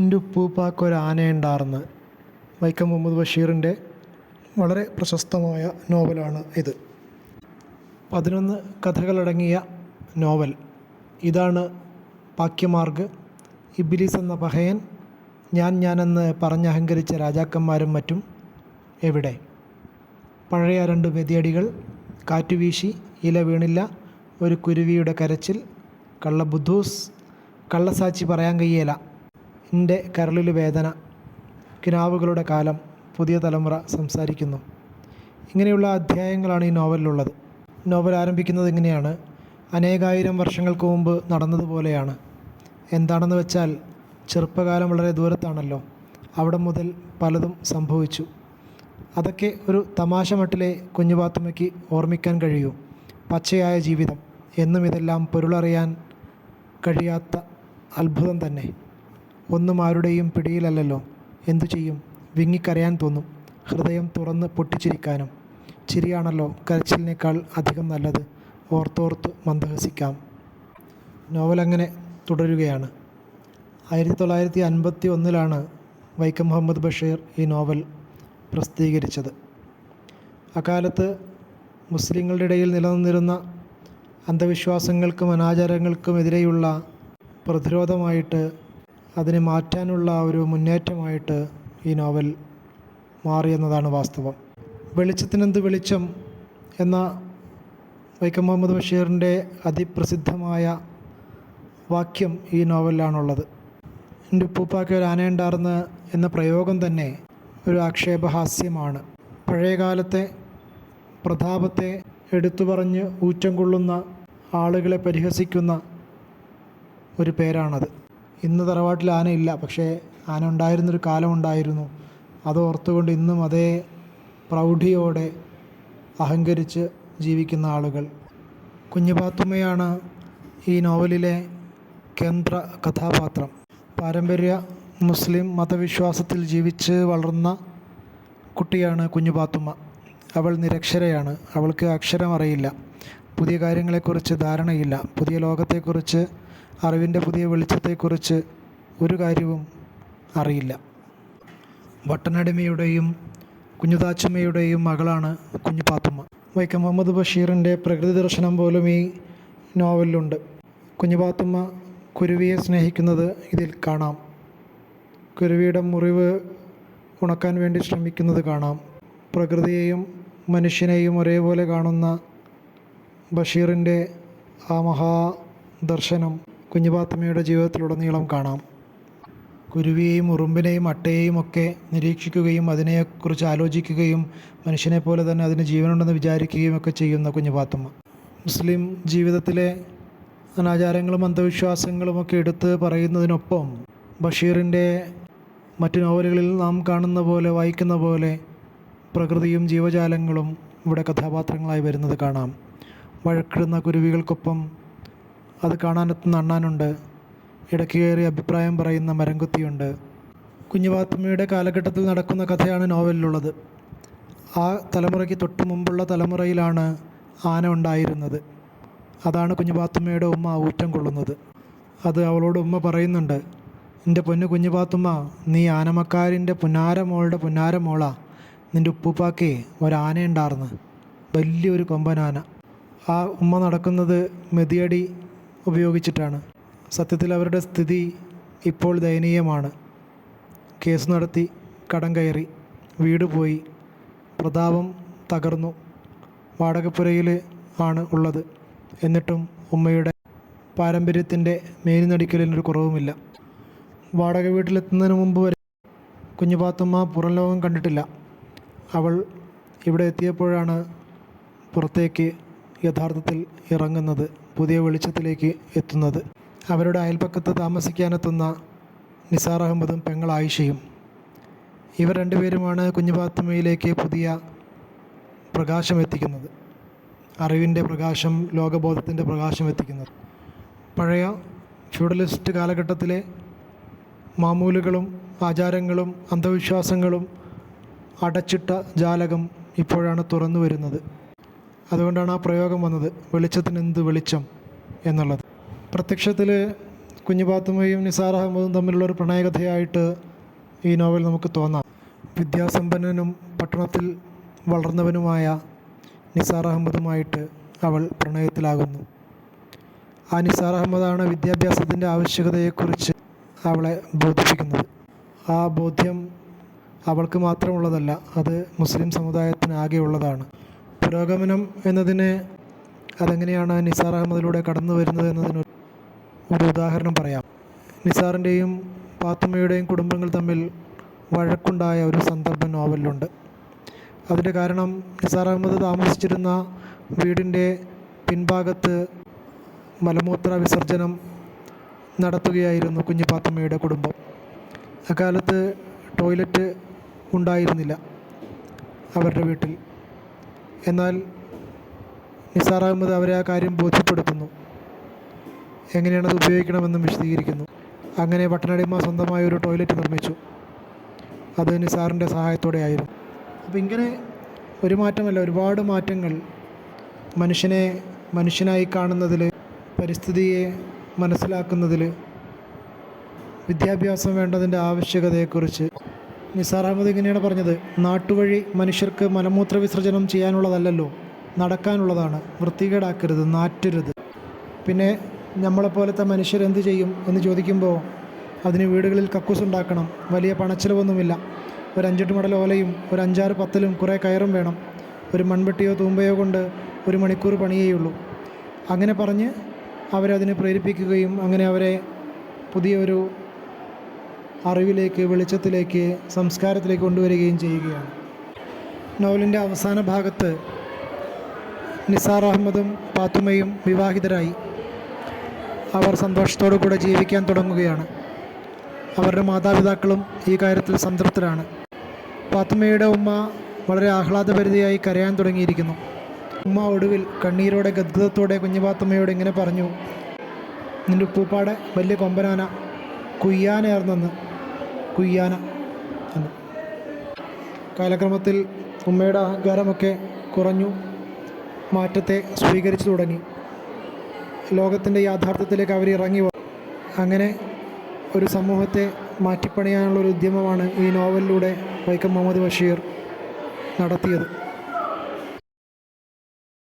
എന്റെ ഉപ്പൂപ്പാക്ക് ഒരു വൈക്കം മുഹമ്മദ് ബഷീറിന്റെ വളരെ പ്രശസ്തമായ നോവലാണ് ഇത്. പതിനൊന്ന് കഥകളടങ്ങിയ നോവൽ. ഇതാണ് പാക്യമാർഗ്. ഇബിലിസ് എന്ന പഹയൻ ഞാൻ ഞാനെന്ന് പറഞ്ഞഹങ്കരിച്ച രാജാക്കന്മാരും മറ്റും എവിടെ? പഴയ രണ്ട് മെതിയടികൾ കാറ്റുവീശി ഇല വീണില്ല ഒരു കുരുവിയുടെ കരച്ചിൽ കള്ളബുദ്ധൂസ് കള്ളസാച്ചി പറയാൻ കഴിയേല. എന്റെ കരളിൽ വേദന കിനാവുകളുടെ കാലം പുതിയ തലമുറ സംസാരിക്കുന്നു. ഇങ്ങനെയുള്ള അധ്യായങ്ങളാണ് ഈ നോവലിലുള്ളത്. നോവൽ ആരംഭിക്കുന്നത് ഇങ്ങനെയാണ്. അനേകായിരം വർഷങ്ങൾക്ക് മുമ്പ് നടന്നതുപോലെയാണ് എന്താണെന്ന് വെച്ചാൽ ചെറുപ്പകാലം വളരെ ദൂരത്താണല്ലോ. അവിടെ മുതൽ പലതും സംഭവിച്ചു. അതൊക്കെ ഒരു തമാശ മട്ടിലെ കുഞ്ഞുപാത്തുമ്മയ്ക്ക് ഓർമ്മിക്കാൻ കഴിയൂ. പച്ചയായ ജീവിതം. എന്നും ഇതെല്ലാം പൊരുളറിയാൻ കഴിയാത്ത അത്ഭുതം തന്നെ. ഒന്നും ആരുടെയും പിടിയിലല്ലല്ലോ. എന്തു ചെയ്യും? വിങ്ങിക്കരയാൻ തോന്നും. ഹൃദയം തുറന്ന് പൊട്ടിച്ചിരിക്കാനും. ചിരിയാണല്ലോ കരച്ചിലിനേക്കാൾ അധികം നല്ലത്. ഓർത്തോർത്ത് മന്ദഹസിക്കാം. നോവൽ അങ്ങനെ തുടരുകയാണ്. ആയിരത്തി തൊള്ളായിരത്തി അൻപത്തി ഒന്നിലാണ് വൈക്കം മുഹമ്മദ് ബഷീർ ഈ നോവൽ പ്രസിദ്ധീകരിച്ചത്. അക്കാലത്ത് മുസ്ലിങ്ങളുടെ ഇടയിൽ നിലനിന്നിരുന്ന അന്ധവിശ്വാസങ്ങൾക്കും അനാചാരങ്ങൾക്കും എതിരെയുള്ള പ്രതിരോധമായിട്ട് അതിനെ മാറ്റാനുള്ള ഒരു മുന്നേറ്റമായിട്ട് ഈ നോവൽ മാറിയെന്നതാണ് വാസ്തവം. വെളിച്ചത്തിനെന്ത് വെളിച്ചം എന്ന വൈക്കം മുഹമ്മദ് ബഷീറിന്റെ അതിപ്രസിദ്ധമായ വാക്യം ഈ നോവലിലാണുള്ളത്. എന്റെ ഉപ്പൂപ്പാക്കി ഒരു ആനയുണ്ടാർന്ന് എന്ന പ്രയോഗം തന്നെ ഒരു ആക്ഷേപഹാസ്യമാണ്. പഴയകാലത്തെ പ്രതാപത്തെ എടുത്തു പറഞ്ഞ് ഊറ്റം കൊള്ളുന്ന ആളുകളെ പരിഹസിക്കുന്ന ഒരു പേരാണത്. ഇന്ന് തറവാട്ടിൽ ആനയില്ല പക്ഷേ ആന ഉണ്ടായിരുന്നൊരു കാലമുണ്ടായിരുന്നു അത് ഓർത്തുകൊണ്ട് ഇന്നും അതേ പ്രൗഢിയോടെ അഹങ്കരിച്ച് ജീവിക്കുന്ന ആളുകൾ. കുഞ്ഞുപാത്തുമ്മയാണ് ഈ നോവലിലെ കേന്ദ്ര കഥാപാത്രം. പാരമ്പര്യ മുസ്ലിം മതവിശ്വാസത്തിൽ ജീവിച്ച് വളർന്ന കുട്ടിയാണ് കുഞ്ഞുപാത്തുമ്മ. അവൾ നിരക്ഷരയാണ്. അവൾക്ക് അക്ഷരമറിയില്ല. പുതിയ കാര്യങ്ങളെക്കുറിച്ച് ധാരണയില്ല. പുതിയ ലോകത്തെക്കുറിച്ച് അറിവിന്റെ പുതിയ വെളിച്ചത്തെക്കുറിച്ച് ഒരു കാര്യവും അറിയില്ല. വട്ടനടിമയുടെയും കുഞ്ഞുതാച്ചുമ്മയുടെയും മകളാണ് കുഞ്ഞു പാത്തുമ്മ വൈക്കം മുഹമ്മദ് ബഷീറിന്റെ പ്രകൃതി ദർശനം പോലും ഈ നോവലിലുണ്ട്. കുഞ്ഞു പാത്തുമ്മ കുരുവിയെ സ്നേഹിക്കുന്നത് ഇതിൽ കാണാം. കുരുവിയുടെ മുറിവ് ഉണക്കാൻ വേണ്ടി ശ്രമിക്കുന്നത് കാണാം. പ്രകൃതിയെയും മനുഷ്യനെയും ഒരേപോലെ കാണുന്ന ബഷീറിന്റെ ആ മഹാദർശനം കുഞ്ഞുപാത്തമ്മയുടെ ജീവിതത്തിലുടനീളം കാണാം. കുരുവിയെയും ഉറുമ്പിനെയും അട്ടയെയും ഒക്കെ നിരീക്ഷിക്കുകയും അതിനെക്കുറിച്ച് ആലോചിക്കുകയും മനുഷ്യനെ പോലെ തന്നെ അതിന് ജീവനുണ്ടെന്ന് വിചാരിക്കുകയും ഒക്കെ ചെയ്യുന്ന കുഞ്ഞുപാത്തമ്മ. മുസ്ലിം ജീവിതത്തിലെ അനാചാരങ്ങളും അന്ധവിശ്വാസങ്ങളും ഒക്കെ എടുത്ത് പറയുന്നതിനൊപ്പം ബഷീറിന്റെ മറ്റു നോവലുകളിൽ നാം കാണുന്ന പോലെ വായിക്കുന്ന പോലെ പ്രകൃതിയും ജീവജാലങ്ങളും ഇവിടെ കഥാപാത്രങ്ങളായി വരുന്നത് കാണാം. വഴക്കിടുന്ന കുരുവികൾക്കൊപ്പം അത് കാണാനെത്തുന്ന അണ്ണാനുണ്ട്. ഇടയ്ക്ക് കയറി അഭിപ്രായം പറയുന്ന മരംകുത്തിയുണ്ട്. കുഞ്ഞുപാത്തുമ്മയുടെ കാലഘട്ടത്തിൽ നടക്കുന്ന കഥയാണ് നോവലിലുള്ളത്. ആ തലമുറയ്ക്ക് തൊട്ടു മുമ്പുള്ള തലമുറയിലാണ് ആന ഉണ്ടായിരുന്നത്. അതാണ് കുഞ്ഞുപാത്തുമ്മയുടെ ഉമ്മ ഊറ്റം കൊള്ളുന്നത്. അത് അവളോട് ഉമ്മ പറയുന്നുണ്ട് എന്റെ പൊന്നു കുഞ്ഞുപാത്തുമ്മ നീ ആനമക്കാരിന്റെ പുന്നാരമോളുടെ പുന്നാരമോളാ. നിന്റെ ഉപ്പൂപ്പാക്കേ ഒരാനയുണ്ടാർന്ന്. വലിയൊരു കൊമ്പനാന. ആ ഉമ്മ നടക്കുന്നത് മെതിയടി ഉപയോഗിച്ചിട്ടാണ്. സത്യത്തിൽ അവരുടെ സ്ഥിതി ഇപ്പോൾ ദയനീയമാണ്. കേസ് നടത്തി കടം കയറി വീട് പോയി പ്രതാപം തകർന്നു വാടകപ്പുരയിൽ ആണ് ഉള്ളത്. എന്നിട്ടും ഉമ്മയുടെ പാരമ്പര്യത്തിന്റെ മേനിനടിക്കലിനൊരു കുറവുമില്ല. വാടക വീട്ടിലെത്തുന്നതിന് മുമ്പ് വരെ കുഞ്ഞുപാത്തുമ്മ പുറം ലോകം കണ്ടിട്ടില്ല. അവൾ ഇവിടെ എത്തിയപ്പോഴാണ് പുറത്തേക്ക് യഥാർത്ഥത്തിൽ ഇറങ്ങുന്നത് പുതിയ വെളിച്ചത്തിലേക്ക് എത്തുന്നത്. അവരുടെ അയൽപ്പക്കത്ത് താമസിക്കാനെത്തുന്ന നിസാർ അഹമ്മദും പെങ്ങൾ ആയിഷയും. ഇവർ രണ്ടുപേരുമാണ് കുഞ്ഞുപാത്തുമയിലേക്ക് പുതിയ പ്രകാശം എത്തിക്കുന്നത്. അറിവിന്റെ പ്രകാശം ലോകബോധത്തിന്റെ പ്രകാശം എത്തിക്കുന്നത്. പഴയ ഫ്യൂഡലിസ്റ്റ് കാലഘട്ടത്തിലെ മാമൂലുകളും ആചാരങ്ങളും അന്ധവിശ്വാസങ്ങളും അടച്ചിട്ട ജാലകം ഇപ്പോഴാണ് തുറന്നു വരുന്നത് അതുകൊണ്ടാണ് ആ പ്രയോഗം വന്നത്. വെളിച്ചത്തിന് എന്ത് വെളിച്ചം എന്നുള്ളത്. പ്രത്യക്ഷത്തിൽ കുഞ്ഞു പാത്തുമ്മയും നിസാർ അഹമ്മദും തമ്മിലുള്ള ഒരു പ്രണയകഥയായിട്ട് ഈ നോവൽ നമുക്ക് തോന്നാം. വിദ്യാസമ്പന്നനും പട്ടണത്തിൽ വളർന്നവനുമായ നിസാർ അഹമ്മദുമായിട്ട് അവൾ പ്രണയത്തിലാകുന്നു. ആ നിസാർ അഹമ്മദാണ് വിദ്യാഭ്യാസത്തിന്റെ ആവശ്യകതയെക്കുറിച്ച് അവളെ ബോധിപ്പിക്കുന്നത്. ആ ബോധ്യം അവൾക്ക് മാത്രമുള്ളതല്ല അത് മുസ്ലിം സമുദായത്തിനാകെയുള്ളതാണ് പുരോഗമനം എന്നതിനെ അതെങ്ങനെയാണ് നിസാർ അഹമ്മദിലൂടെ കടന്നു വരുന്നത് എന്നതിന് ഒരു ഉദാഹരണം പറയാം. നിസാറിന്റെയും പാത്തുമ്മയുടെയും കുടുംബങ്ങൾ തമ്മിൽ വഴക്കുണ്ടായ ഒരു സന്ദർഭം നോവലിലുണ്ട്. അതിന്റെ കാരണം നിസാർ അഹമ്മദ് താമസിച്ചിരുന്ന വീടിന്റെ പിൻഭാഗത്ത് മലമൂത്ര വിസർജനം നടത്തുകയായിരുന്നു കുഞ്ഞു പാത്തുമ്മയുടെ കുടുംബം. അക്കാലത്ത് ടോയ്ലറ്റ് ഉണ്ടായിരുന്നില്ല അവരുടെ വീട്ടിൽ. എന്നാൽ നിസാർ അഹമ്മദ് അവരെ ആ കാര്യം ബോധ്യപ്പെടുത്തുന്നു. എങ്ങനെയാണ് അത് ഉപയോഗിക്കണമെന്നും വിശദീകരിക്കുന്നു. അങ്ങനെ പട്ടണടിമ സ്വന്തമായ ഒരു ടോയ്ലറ്റ് നിർമ്മിച്ചു. അത് നിസാറിന്റെ സഹായത്തോടെ ആയിരുന്നു. അപ്പോൾ ഇങ്ങനെ ഒരു മാറ്റമല്ല ഒരുപാട് മാറ്റങ്ങൾ മനുഷ്യനെ മനുഷ്യനായി കാണുന്നതിൽ പരിസ്ഥിതിയെ മനസ്സിലാക്കുന്നതിൽ വിദ്യാഭ്യാസം വേണ്ടതിന്റെ ആവശ്യകതയെക്കുറിച്ച് നിസാർ അഹമ്മദ് ഇങ്ങനെയാണ് പറഞ്ഞത് നാട്ടുവഴി മനുഷ്യർക്ക് മലമൂത്ര വിസർജനം ചെയ്യാനുള്ളതല്ലല്ലോ നടക്കാനുള്ളതാണ് വൃത്തികേടാക്കരുത് നാറ്റരുത്. പിന്നെ നമ്മളെപ്പോലത്തെ മനുഷ്യരെന്ത് ചെയ്യും എന്ന് ചോദിക്കുമ്പോൾ അതിന് വീടുകളിൽ കക്കൂസ് ഉണ്ടാക്കണം വലിയ പണച്ചിലവൊന്നുമില്ല. ഒരു അഞ്ചെട്ട് മടൽ ഓലയും ഒരു അഞ്ചാറ് പത്തലും കുറേ കയറും വേണം. ഒരു മൺവെട്ടിയോ തൂമ്പയോ കൊണ്ട് ഒരു മണിക്കൂർ പണിയേയുള്ളൂ. അങ്ങനെ പറഞ്ഞ് അവരതിനെ പ്രേരിപ്പിക്കുകയും അങ്ങനെ അവരെ പുതിയൊരു അറിവിലേക്ക് വെളിച്ചത്തിലേക്ക് സംസ്കാരത്തിലേക്ക് കൊണ്ടുവരികയും ചെയ്യുകയാണ്. നോവലിന്റെ അവസാന ഭാഗത്ത് നിസാർ അഹമ്മദും പാത്തുമ്മയും വിവാഹിതരായി. അവർ സന്തോഷത്തോടു കൂടെ ജീവിക്കാൻ തുടങ്ങുകയാണ്. അവരുടെ മാതാപിതാക്കളും ഈ കാര്യത്തിൽ സംതൃപ്തരാണ്. പാത്തുമ്മയുടെ ഉമ്മ വളരെ ആഹ്ലാദഭരിതയായി കരയാൻ തുടങ്ങിയിരിക്കുന്നു. ഉമ്മ ഒടുവിൽ കണ്ണീരോടെ ഗദ്ഗതത്തോടെ കുഞ്ഞുപാത്തുമ്മയോട് ഇങ്ങനെ പറഞ്ഞു നിന്റെ ഉപ്പൂപ്പാടെ വലിയ കൊമ്പനാന കുയ്യാനയാർന്നെന്ന് കുയ്യാന എന്ന്. കാലക്രമത്തിൽ ഉമ്മയുടെ അഹങ്കാരമൊക്കെ കുറഞ്ഞു മാറ്റത്തെ സ്വീകരിച്ചു തുടങ്ങി. ലോകത്തിന്റെ യാഥാർത്ഥ്യത്തിലേക്ക് അവർ ഇറങ്ങി അങ്ങനെ ഒരു സമൂഹത്തെ മാറ്റിപ്പണിയാനുള്ള ഒരു ഉദ്യമമാണ് ഈ നോവലിലൂടെ വൈക്കം മുഹമ്മദ് ബഷീർ നടത്തിയത്.